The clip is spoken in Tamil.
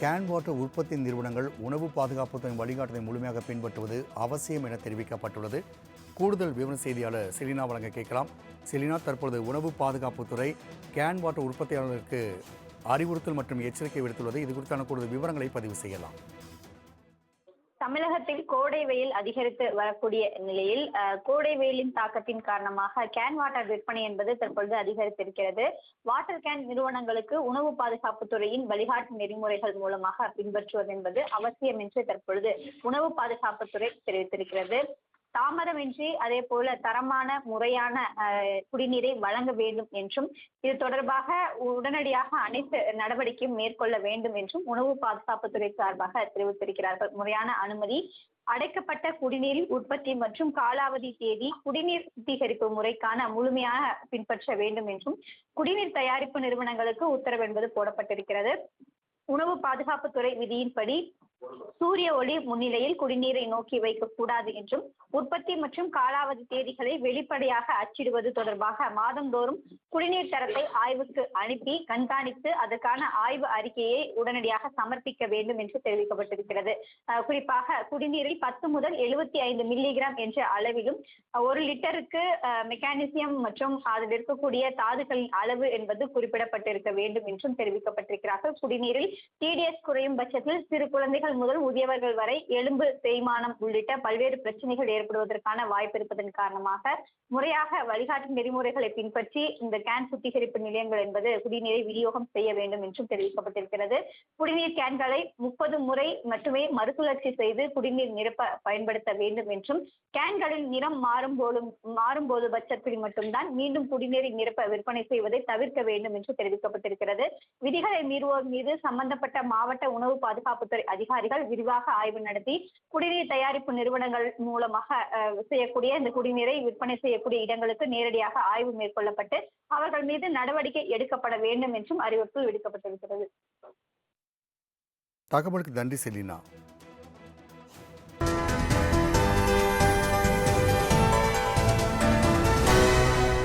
கேன் வாட்டர் உற்பத்தி நிறுவனங்கள் உணவு பாதுகாப்புத்துறை வழிகாட்டுதலை முழுமையாக பின்பற்றுவது அவசியம் என தெரிவிக்கப்பட்டுள்ளது. கூடுதல் விவர செய்தியாளர் செலினா வழங்க கேட்கலாம். செலினா தற்பொழுது உணவு பாதுகாப்புத்துறை கேன் வாட்டர் உற்பத்தியாளர்களுக்கு அறிவுறுத்தல் மற்றும் எச்சரிக்கை விடுத்துள்ளது. இது குறித்தான கூடுதல் விவரங்களை பதிவு செய்யலாம். தமிழகத்தில் கோடை வெயில் அதிகரித்து வரக்கூடிய நிலையில் கோடை வெயிலின் தாக்கத்தின் காரணமாக கேன் வாட்டர் விற்பனை என்பது தற்பொழுது அதிகரித்திருக்கிறது. வாட்டர் கேன் நிறுவனங்களுக்கு உணவு பாதுகாப்பு துறையின் வழிகாட்டு நெறிமுறைகள் மூலமாக பின்பற்றுவது என்பது அவசியம் என்று தற்பொழுது உணவு பாதுகாப்புத்துறை தெரிவித்திருக்கிறது. தாமதமின்றி அதே போல தரமான முறையான குடிநீரை வழங்க வேண்டும் என்றும் இது தொடர்பாக உடனடியாக அனைத்து நடவடிக்கையும் மேற்கொள்ள வேண்டும் என்றும் உணவு பாதுகாப்புத்துறை சார்பாக தெரிவித்திருக்கிறார்கள். முறையான அனுமதி அடைக்கப்பட்ட குடிநீரில் உற்பத்தி மற்றும் காலாவதி தேதி குடிநீர் சுத்திகரிப்பு முறைக்கான முழுமையாக பின்பற்ற வேண்டும் என்றும் குடிநீர் தயாரிப்பு நிறுவனங்களுக்கு உத்தரவு என்பது போடப்பட்டிருக்கிறது. உணவு பாதுகாப்புத்துறை விதியின்படி சூரிய ஒளி முன்னிலையில் குடிநீரை நோக்கி வைக்கக்கூடாது என்றும் உற்பத்தி மற்றும் காலாவதி தேதிகளை வெளிப்படையாக அச்சிடுவது தொடர்பாக மாதந்தோறும் குடிநீர் தரத்தை ஆய்வுக்கு அனுப்பி கண்காணித்து அதற்கான ஆய்வு அறிக்கையை உடனடியாக சமர்ப்பிக்க வேண்டும் என்று தெரிவிக்கப்பட்டிருக்கிறது. குறிப்பாக குடிநீரில் பத்து முதல் எழுபத்தி ஐந்து மில்லிகிராம் என்ற அளவிலும் ஒரு லிட்டருக்கு மெக்கானிசியம் மற்றும் அதில் இருக்கக்கூடிய தாதுகளின் அளவு என்பது குறிப்பிடப்பட்டிருக்க வேண்டும் என்றும் தெரிவிக்கப்பட்டிருக்கிறார்கள். குடிநீரில் டிடிஎஸ் குறையும் பட்சத்தில் சிறு குழந்தைகள் முதல் முதியவர்கள் வரை எலும்பு தேய்மானம் உள்ளிட்ட பல்வேறு பிரச்சனைகள் ஏற்படுவதற்கான வாய்ப்பு இருப்பதன் காரணமாக முறையாக வழிகாட்டு நெறிமுறைகளை பின்பற்றி இந்த கேன் சுத்திகரிப்பு நிலையங்கள் என்பது குடிநீரை விநியோகம் செய்ய வேண்டும் என்றும் தெரிவிக்கப்பட்டிருக்கிறது. குடிநீர் கேன்களை முப்பது முறை மட்டுமே மறுசுழற்சி செய்து குடிநீர் நிரப்ப பயன்படுத்த வேண்டும் என்றும் கேன்களில் நிறம் மாறும் போதும் மாறும்போது பட்சத்தில் மட்டும்தான் மீண்டும் குடிநீரை நிரப்ப விற்பனை செய்வதை தவிர்க்க வேண்டும் என்று தெரிவிக்கப்பட்டிருக்கிறது. விதிகளை மீறுவோர் மீது சம்பந்தப்பட்ட மாவட்ட உணவு பாதுகாப்புத்துறை அதிகாரிகள் விரிவாக ஆய்வு நடத்தி குடிநீர் தயாரிப்பு நிறுவனங்கள் மூலமாக அஹ், செய்யக்கூடிய இந்த குடிநீரை விற்பனை செய்யக்கூடிய இடங்களுக்கு நேரடியாக ஆய்வு மேற்கொள்ளப்பட்டு அவர்கள் மீது நடவடிக்கை எடுக்கப்பட வேண்டும் என்றும் அறிவுறுத்தல் விடுக்கப்பட்டிருக்கிறது. தகவலுக்கு நன்றி செலினா.